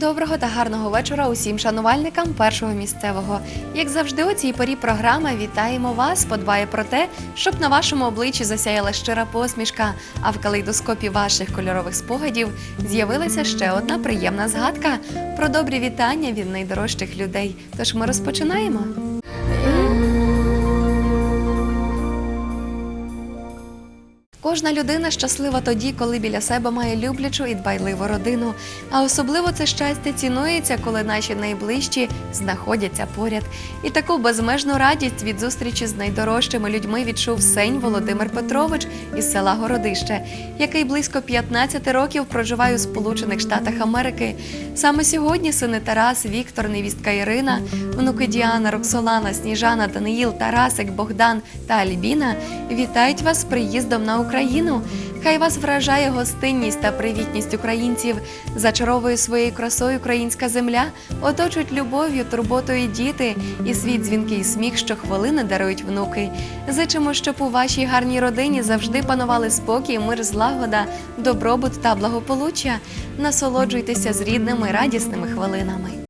Доброго та гарного вечора усім шанувальникам першого місцевого. Як завжди, у цій порі програми вітаємо вас, подбає про те, щоб на вашому обличчі засяяла щира посмішка, а в калейдоскопі ваших кольорових спогадів з'явилася ще одна приємна згадка про добрі вітання від найдорожчих людей. Тож ми розпочинаємо. Кожна людина щаслива тоді, коли біля себе має люблячу і дбайливу родину. А особливо це щастя цінується, коли наші найближчі знаходяться поряд. І таку безмежну радість від зустрічі з найдорожчими людьми відчув Сень Володимир Петрович із села Городище, який близько 15 років проживає у Сполучених Штатах Америки. Саме сьогодні сини Тарас, Віктор, невістка Ірина, внуки Діана, Роксолана, Сніжана, Даниїл, Тарасик, Богдан та Альбіна вітають вас з приїздом на Україну. Хай вас вражає гостинність та привітність українців, зачаровує своєю красою українська земля, оточують любов'ю, турботою діти і світ дзвінкий сміх, що хвилини дарують внуки. Зичимо, щоб у вашій гарній родині завжди панували спокій, мир, злагода, добробут та благополуччя. Насолоджуйтеся з рідними радісними хвилинами.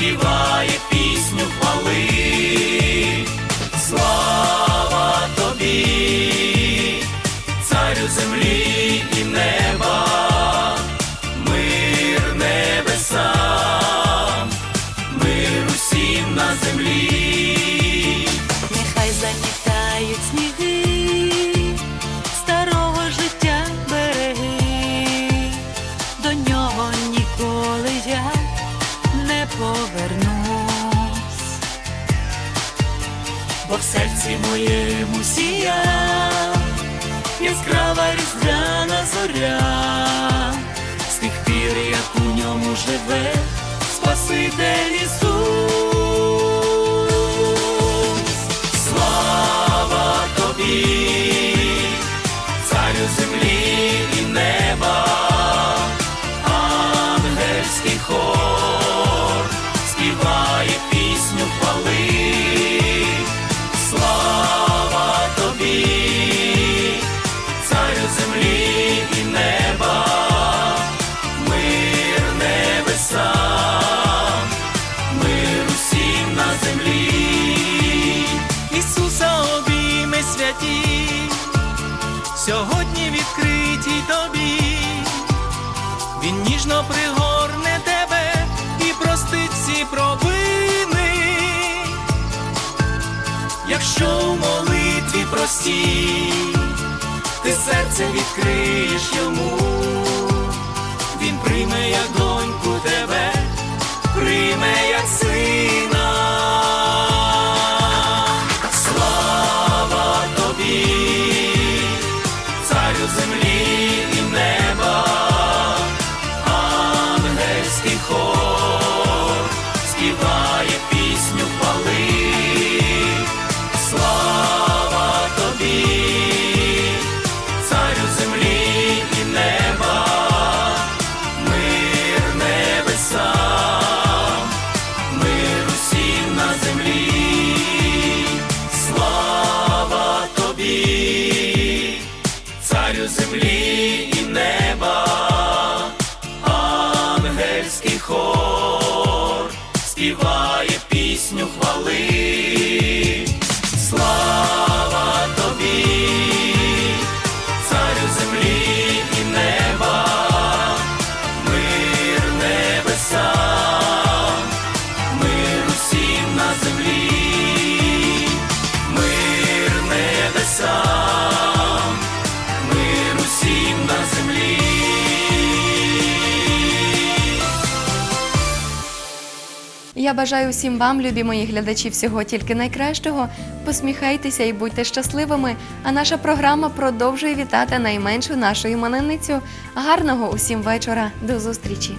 You. Серці моєму сія яскрава різдвяна зоря, з тих пір, як у ньому живе Спаситель сьогодні відкриті тобі, Він ніжно пригорне тебе і простить всі провини. Якщо у молитві простій, ти серце відкриєш йому, він прийме як доньку тебе, прийме землі Я бажаю всім вам, любі мої глядачі, всього тільки найкращого. Посміхайтеся і будьте щасливими. А наша програма продовжує вітати найменшу нашу іменинницю. Гарного усім вечора. До зустрічі!